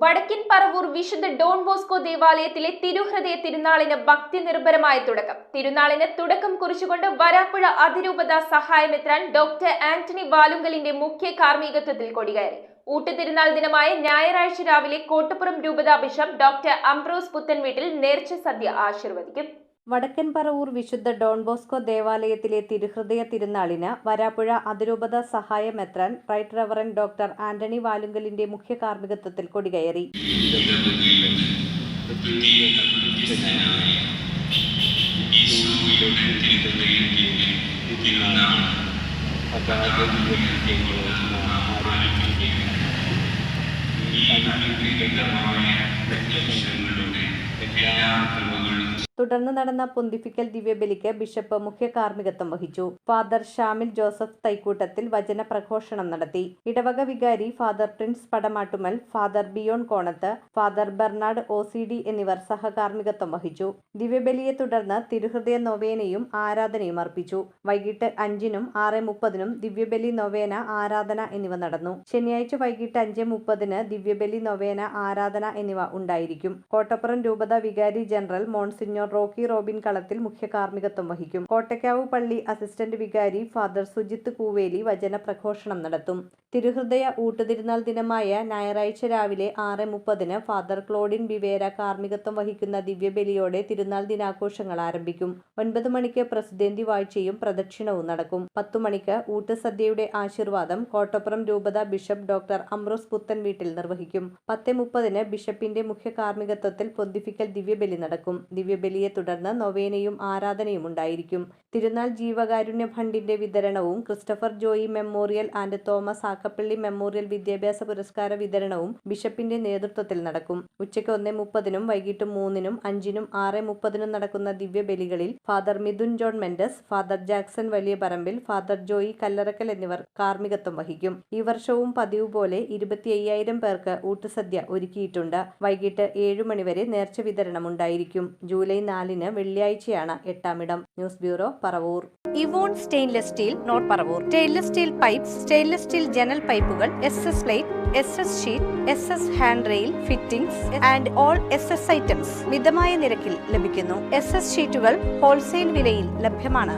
വടക്കിൻ പറവൂർ വിശുദ്ധ Don Bosco ദേവാലയത്തിലെ തിരുഹൃദയ തിരുനാളിന് ഭക്തി നിർഭരമായ തുടക്കം. തിരുനാളിന് തുടക്കം കുറിച്ചുകൊണ്ട് വരാപ്പുഴ അതിരൂപത സഹായമെത്രാൻ ഡോക്ടർ ആന്റണി വാലുങ്കലിന്റെ മുഖ്യ കാർമ്മികത്വത്തിൽ കൊടികയറി. ഊട്ടുതിരുനാൾ ദിനമായ ഞായറാഴ്ച രാവിലെ കോട്ടപ്പുറം രൂപതാ ബിഷപ്പ് ഡോക്ടർ അംബ്രോസ് പുത്തൻവീട്ടിൽ നേർച്ച സദ്യ ആശീർവദിക്കും. വടക്കൻ പറവൂർ വിശുദ്ധ ഡോൺ ബോസ്കോ ദേവാലയത്തിലെ തിരുഹൃദയ തിരുനാളിന് വരാപ്പുഴ അതിരൂപത സഹായ മെത്രാൻ റൈറ്റ് റവറൻ ഡോക്ടർ ആന്റണി വാലുങ്കലിന്റെ മുഖ്യ കാർമ്മികത്വത്തിൽ കൊടികയറി. തുടർന്ന് നടന്ന പൊന്തിഫിക്കൽ ദിവ്യബലിക്ക് ബിഷപ്പ് മുഖ്യ കാർമ്മികത്വം വഹിച്ചു. ഫാദർ ഷാമിൽ ജോസഫ് തൈക്കൂട്ടത്തിൽ വചന പ്രഘോഷണം നടത്തി. ഇടവക വികാരി father Prince Padamattummal father Bion Konath father Bernard O C D എന്നിവർ സഹകാർമ്മികത്വം വഹിച്ചു. ദിവ്യബലിയെ തുടർന്ന് തിരുഹൃദയ നൊവേനയും ആരാധനയും അർപ്പിച്ചു. വൈകിട്ട് അഞ്ചിനും ആറ് മുപ്പതിനും ദിവ്യബലി നൊവേന ആരാധന എന്നിവ നടന്നു. ശനിയാഴ്ച വൈകിട്ട് അഞ്ച് മുപ്പതിന് ദിവ്യബലി നൊവേന ആരാധന എന്നിവ ഉണ്ടായിരിക്കും. കോട്ടപ്പുറം രൂപത വികാരി ജനറൽ മോൺസിഞ്ഞോർ റോക്കി റോബിൻ കളത്തിൽ മുഖ്യ കാർമ്മികത്വം വഹിക്കും. കോട്ടക്കാവ് പള്ളി അസിസ്റ്റന്റ് വികാരി ഫാദർ സുജിത്ത് കൂവേലി വചന പ്രഘോഷണം നടത്തും. തിരുഹൃദയ ഊട്ടുതിരുനാൾ ദിനമായ ഞായറാഴ്ച രാവിലെ ആറ് മുപ്പതിന് ഫാദർ ക്ലോഡിൻ ബിവേര കാർമ്മികത്വം വഹിക്കുന്ന ദിവ്യബലിയോടെ തിരുനാൾ ദിനാഘോഷങ്ങൾ ആരംഭിക്കും. ഒൻപത് മണിക്ക് പ്രസിദ്ധേന്തി വാഴ്ചയും പ്രദക്ഷിണവും നടക്കും. പത്തു മണിക്ക് ഊട്ടുസദ്യയുടെ ആശീർവാദം കോട്ടപ്പുറം രൂപത ബിഷപ്പ് ഡോക്ടർ അമ്രോസ് പുത്തൻ വീട്ടിൽ നിർവഹിക്കും. പത്ത് മുപ്പതിന് ബിഷപ്പിന്റെ മുഖ്യ കാർമ്മികത്വത്തിൽ പൊന്തിഫിക്കൽ ദിവ്യബലി നടക്കും. ദിവ്യബലിയെ തുടർന്ന് നൊവേനയും ആരാധനയും ഉണ്ടായിരിക്കും. തിരുനാൾ ജീവകാരുണ്യ ഫണ്ടിന്റെ വിതരണവും Christopher Joy memorial and Thomas Akkappally memorial വിദ്യാഭ്യാസ പുരസ്കാര വിതരണവും ബിഷപ്പിന്റെ നേതൃത്വത്തിൽ നടക്കും. ഉച്ചയ്ക്ക് ഒന്നേ മുപ്പതിനും വൈകിട്ട് മൂന്നിനും അഞ്ചിനും ആറ് മുപ്പതിനും നടക്കുന്ന ദിവ്യബലികളിൽ father Mithun John Mendes father Jackson Valiyaparambil father Joy Kallarakkal എന്നിവർ കാർമ്മികത്വം വഹിക്കും. ഈ വർഷവും പതിവ് പോലെ ഇരുപത്തി അയ്യായിരം പേർക്ക് ഊട്ടുസദ്യ ഒരുക്കിയിട്ടുണ്ട്. വൈകിട്ട് ഏഴു മണിവരെ നേർച്ച വിതരണം ഉണ്ടായിരിക്കും. ജൂലൈ നാലിന് വെള്ളിയാഴ്ചയാണ് Ettamidam news bureau Paravur. Evon stainless steel north Paravur. Stainless steel pipe stainless steel ജനൽ പൈപ്പുകൾ S S plate S S sheet S S hand rail fittings and all S S items മിതമായ നിരക്കിൽ ലഭിക്കുന്നു. S S ഷീറ്റുകൾ wholesale വിലയിൽ ലഭ്യമാണ്.